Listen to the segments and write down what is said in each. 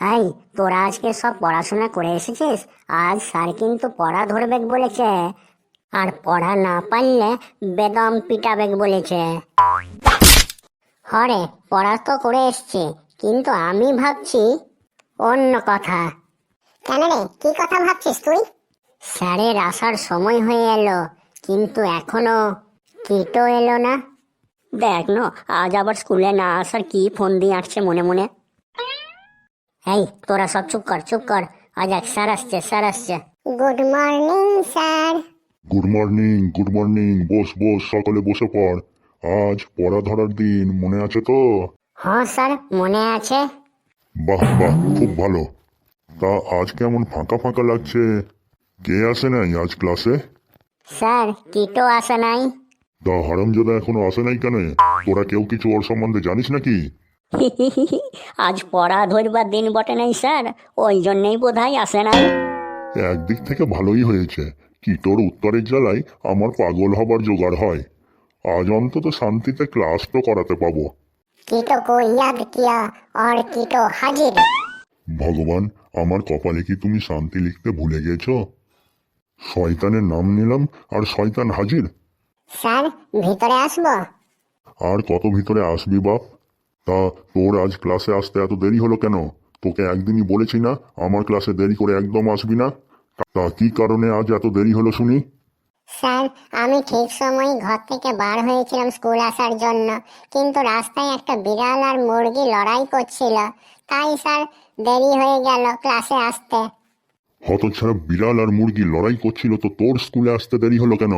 এই তোরা আজকে সব পড়াশোনা করে এসেছিস? আজ স্যার কিন্তু পড়া ধরবে বলেছে। আর পড়া না পারলে বেদম পিটাবেক বলেছে। হরে পড়া তো করে এসছি কিন্তু আমি ভাবছি অন্য কথা। কেন রে? কি কথা ভাবছিস তুই? স্যারের আসার সময় হয়ে এলো কিন্তু এখনও কিটো এলো না। দেখ না আজ আবার স্কুলে না আসার কি ফোন দিয়ে আসছে মনে মনে। এই তোরা সব চুপ কর চুপ কর। আজ এক স্যার আসছে স্যার আসছে। Good morning sir good morning good morning বস বস সকালে বসে পড়। আজ পড়া ধরার দিন মনে আছে তো? হ্যাঁ স্যার মনে আছে। বাহ বাহ খুব ভালো। তা আজ কেমন ফাঁকা ফাঁকা লাগছে? কে আসে নাই আজ ক্লাসে? স্যার কিটো আসে নাই। দা হারামজাদা এখনও আসে নাই কেন? তোরা কেউ কিছু ওর সম্বন্ধে জানিস নাকি? আজ পড়া ধরবার দিন বটে নাই স্যার ওই জন্যই বোধ হয় আসে নাই একদিক থেকে ভালোই হয়েছে কি তোর উত্তরের জ্বালায় আমার পাগল হবার জোগাড় হয় আজ অন্তত শান্তিতে ক্লাস তো করাতে পাবো কিটো को याद किया और किटो हाजिर ভগবান আমার কপালে কি তুমি শান্তি লিখতে ভুলে গেছো শয়তানের নাম নিলাম আর শয়তান হাজির স্যার ভিতরে আসবো আর কত ভিতরে আসবি বাপ তা তোর আজ ক্লাসে আসতে এত দেরি হলো কেন? তোকে একদিনই বলেছি না আমার ক্লাসে দেরি করে একদম আসবি না। তা কি কারণে আজ এত দেরি হলো শুনি? স্যার আমি ঠিক সময় ঘর থেকে বার হয়েছিলাম স্কুল আসার জন্য কিন্তু রাস্তায় একটা বিড়াল আর মুরগি লড়াই করছিল। তাই স্যার দেরি হয়ে গেল ক্লাসে আসতে। হতছাড়া বিড়াল আর মুরগি লড়াই করছিল তো তোর স্কুলে আসতে দেরি হলো কেন?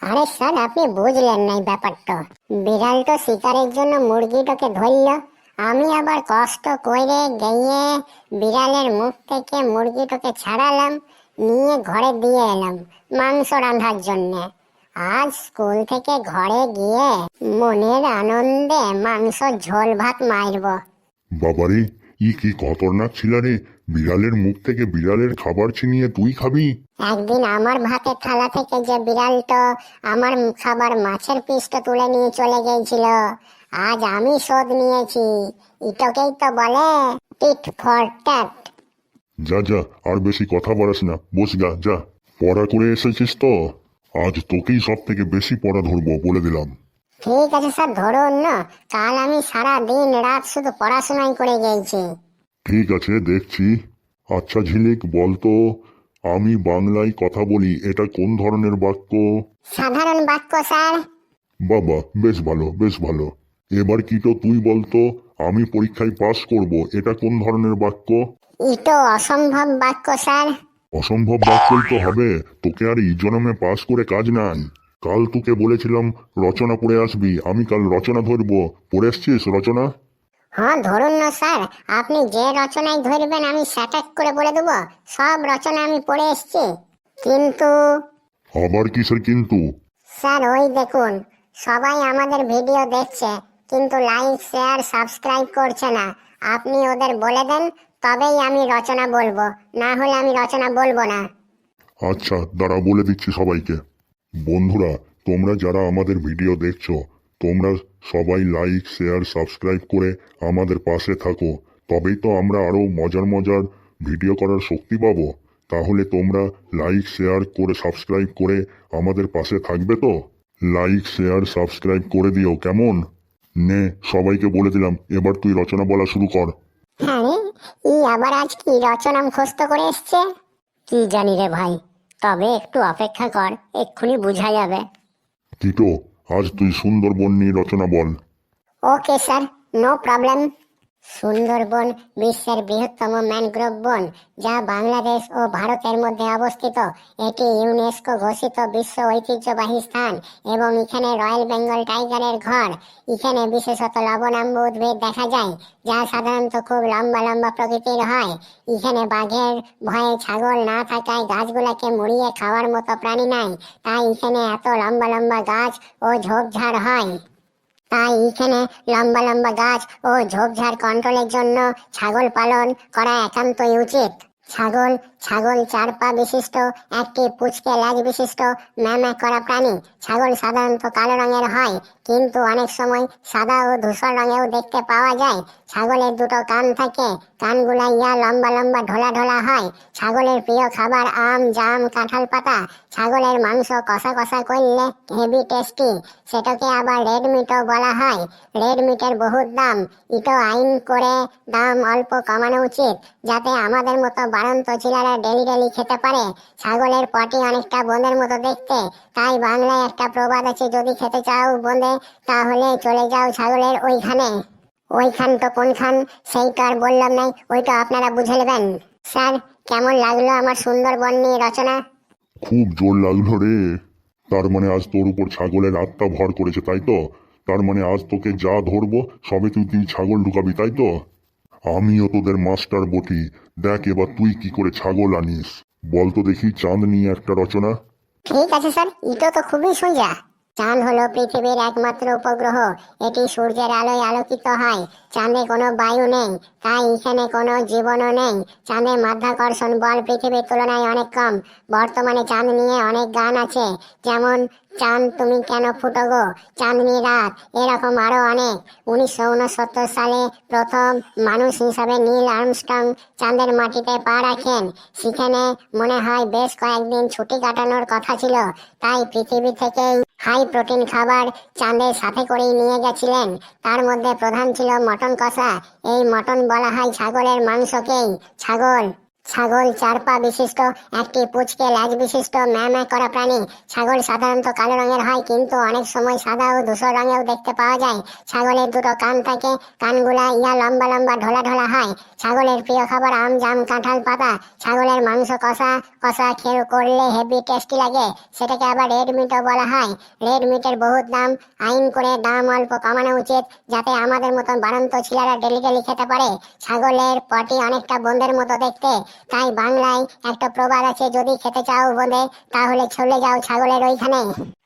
আরে স্যার আপনি বুঝলেন নাই ব্যাপারটা। বিড়াল তো শিকারের জন্য মুরগিটাকে ধরল। আমি আবার কষ্ট করে গিয়ে বিড়ালের মুখ থেকে মুরগিটাকে ছাড়ালাম, নিয়ে ঘরে দিয়ে এলাম মাংস রান্ধার জন্য। আজ স্কুল থেকে ঘরে গিয়ে মনের আনন্দে মাংস ঝোল ভাত মারব। বাবারে, ই কি খতরনাক ছিল রে বিড়ালের মুখ থেকে বিড়ালের খাবার ছিনিয়ে তুই খাবি? একদিন আমার ভাতের থালা থেকে যে বিড়ালটা আমার খাবার মাছের পিসটা তুলে নিয়ে চলে গিয়েছিল আজ আমি শোধ নিয়েছি। এটাকেই তো বলে টিট ফর ট্যাট। যা যা আর বেশি কথা বাড়াস না বস গা যা। পড়া করে এসেছিস তো? আজ তোকেই সব থেকে বেশি পড়া ধরবো বলে দিলাম। ঠিক আছে স্যার ধরুন না কাল আমি সারা দিন রাত শুধু পড়াশোনাই করে গেছি ঠিক আছে দেখছি। আচ্ছা ঝিলিক বলতো আমি বাংলায় কথা বলি এটা কোন ধরনের বাক্য? সাধারণ বাক্য স্যার। বাবা বেশ ভালো বেশ ভালো। এবার কি তো তুই বলতো আমি পরীক্ষায় পাশ করব এটা কোন ধরনের বাক্য? ইটো অসম্ভব বাক্য স্যার। অসম্ভব বাক্যই তো হবে তোকে আর ইজনমে পাস করে কাজ নাই। কাল তোকে বলেছিলাম রচনা পড়ে আসবি আমি কাল রচনা ধরবো। পড়ে এসছিস রচনা? হ্যাঁ ধরুন না স্যার আপনি যে রচনায় ধরবেন আমি স্যাটাক করে বলে দেবো সব রচনা আমি পড়ে এসেছি। কিন্তু আবার কিসের কিন্তু? স্যার ওই দেখুন সবাই আমাদের ভিডিও দেখছে কিন্তু লাইক শেয়ার সাবস্ক্রাইব করছে না। আপনি ওদের বলে দেন তবেই আমি রচনা বলব না হলে আমি রচনা বলব না। আচ্ছা দাঁড়া বলে দিচ্ছি সবাইকে। বন্ধুরা তোমরা যারা আমাদের ভিডিও দেখছ তোমরা সবাই লাইক শেয়ার সাবস্ক্রাইব করে আমাদের পাশে থাকো। তবেই তো আমরা আরও মজার মজার ভিডিও করার শক্তি পাবো। তাহলে তোমরা লাইক শেয়ার করে সাবস্ক্রাইব করে আমাদের পাশে থাকবে তো? লাইক শেয়ার সাবস্ক্রাইব করে দিও কেমন? নে সবাইকে বলে দিলাম এবার তুই রচনা বলা শুরু কর। হ্যাঁ ই আবার আজ কি রচনা মুখস্থ করে এসছে? কি জানি রে ভাই তবে একটু অপেক্ষা কর এক্ষুনি বোঝা যাবে। কিটো আজ তুই সুন্দরবন নিয়ে রচনা বল। Okay sir no problem Sundarban বিশ্বের বৃহত্তম ম্যানগ্রোভ বন, যা বাংলাদেশ ও ভারতের মধ্যে অবস্থিত। এটি ইউনেস্কো ঘোষিত বিশ্ব ঐতিহ্যবাহী স্থান এবং এখানে রয়্যাল বেঙ্গল টাইগারের ঘর। এখানে বিশেষত লবণাম্ব উদ্ভিদ দেখা যায়, যা সাধারণত খুব লম্বা লম্বা প্রকৃতির হয়। এখানে বাঘের ভয়ে ছাগল না থাকায় গাছগুলোকে মুড়িয়ে খাওয়ার মতো প্রাণী নাই, তাই এখানে এত লম্বা লম্বা গাছ ও ঝোপঝাড় হয়। তাই এখানে লম্বা লম্বা গাছ ও ঝোপঝাড় কন্ট্রোলের জন্য ছাগল পালন করা একান্তই উচিত। ছাগল ছাগল চার পা বিশিষ্ট, একটি পুচকে লেজ বিশিষ্ট, ম্যামা করা প্রাণী। ছাগল সাধারণত কালো রঙের হয়, কিন্তু অনেক সময় সাদা ও ধূসর রঙেও দেখতে পাওয়া যায়। ছাগলের দুটো কান থাকে, কানগুলা ইয়া লম্বা লম্বা ঢোলা ঢোলা হয়। ছাগলের প্রিয় খাবার আম, জাম, কাঁঠাল পাতা। ছাগলের মাংস কষা কষা করলে হেভি টেস্টি। সেটাকে আবার রেড মিটও বলা হয়। রেড মিটের বহুত দাম। ইটো আইন করে দাম অল্প কমানো উচিত, যাতে আমাদের মতো বাড়ন্ত ছিলারা ডেলি ডেলি খেতে পারে। ছাগলের পটি অনেকটা বোনের মতো দেখতে। তাই বাংলায় একটা প্রবাদ আছে, যদি খেতে চাও বোঁদে তাহলে চলে যাও ছাগলের ওইখানে। ওইখান তো কোনখান? সেইটা আর বললাম নাই ওইটা আপনারা বুঝে নেবেন। স্যার, কেমন লাগল আমার সুন্দরবন নিয়ে রচনা? খুব জোর লাগল রে। তার মানে আজ তোর উপর ছাগলের আত্মা ভর করেছে, তাই তো? তার মানে আজ তোকে যা ধরবো, সবে তুই তুই ছাগল ঢুকাবি, তাই তো? আমিও তোদের মাস্টার বটি। দেখ এবার তুই কি করে ছাগল আনিস। বলতো দেখি চাঁদ নিয়ে একটা রচনা। ঠিক আছে, স্যার। এটা তো খুবই সোজা। চাঁদ হলো পৃথিবীর একমাত্র উপগ্রহ। এটি সূর্যের আলোয় আলোকিত হয়। চাঁদে কোনো বায়ু নেই, তাই এখানে কোনো জীবনও নেই। চাঁদে মাধ্যাকর্ষণ বল পৃথিবীর তুলনায় অনেক কম। বর্তমানে চাঁদ নিয়ে অনেক গান আছে, যেমন, চাঁদ, তুমি কেন ফুটো গো? চাঁদনি রাত। এরকম আরও অনেক। উনিশশো উনসত্তর সালে প্রথম মানুষ হিসাবে নীল আর্মস্ট্রং চাঁদের মাটিতে পা রাখেন। সেখানে মনে হয় বেশ কয়েকদিন ছুটি কাটানোর কথা ছিল, তাই পৃথিবী থেকে হাই প্রোটিন খাবার চাঁদের সাথে করেই নিয়ে গেছিলেন। তার মধ্যে প্রধান ছিল মটন কষা। এই মটন বলা হয় ছাগলের মাংসকেই। ছাগল। ছাগল চার পা বিশিষ্ট, একটি পুচকে ল্যাজ বিশিষ্ট, ম্যামা করা প্রাণী। ছাগল সাধারণত কালো রঙের হয়, কিন্তু অনেক সময় সাদা ও ধূসর রঙেও দেখতে পাওয়া যায়। ছাগলের দুটো কান থাকে, কানগুলা ইয়া লম্বা লম্বা ঢোলা ঢোলা হয়। ছাগলের প্রিয় খাবার আম, জাম, কাঁঠাল, পাতা। ছাগলের মাংস কষা কষা খেয়ে করলে হেভি টেস্টি লাগে। সেটাকে আবার রেড মিটও বলা হয়। রেড মিটের বহুত দাম। আইন করে দাম অল্প কমানো উচিত, যাতে আমাদের মতন বাড়ন্ত ছেলেরা ডেলি ডেলি খেতে পারে। ছাগলের পটি অনেকটা বন্ধের মতো দেখতে। তাই বাংলায় একটা প্রবাদ আছে, যদি খেতে চাও বোধে তাহলে চলে যাও ছাগলের ওইখানে।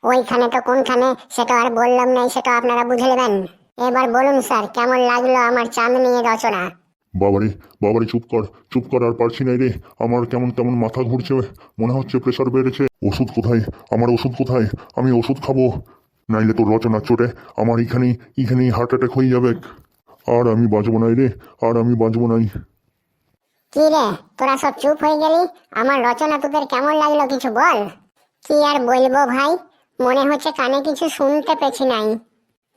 ওইখানে তো কোনখানে সেটা আর বললাম নাই সেটা আপনারা বুঝে নেবেন। এবার বলুন স্যার, কেমন লাগল আমার চাঁদ নিয়ে রচনা? বাবারে বাবারে, চুপ কর চুপ কর, আর পারছি না রে। আমার কেমন কেমন মাথা ঘুরছে, মনে হচ্ছে প্রেশার বেড়েছে। ওষুধ কোথায়? আমার ওষুধ কোথায়? আমি ওষুধ খাব। নাইলে তোর রচনা চোটে, আমার এখানেই এখানেই হার্ট অ্যাটাক হয়ে যাবে। আর আমি বাঁচবো নাই রে, আর আমি বাঁচবো নাই। কি রে, তোরা সব চুপ হয়ে গেলি? আমার রচনা তোদের কেমন লাগল কিছু বল? কি আর বলব ভাই? মনে হচ্ছে কানে কিছু শুনতে পেছি নাই।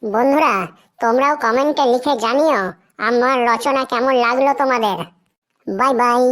বন্ধুরা, তোমরাও কমেন্টে লিখে জানিও আমার রচনা কেমন লাগল তোমাদের। Bye bye!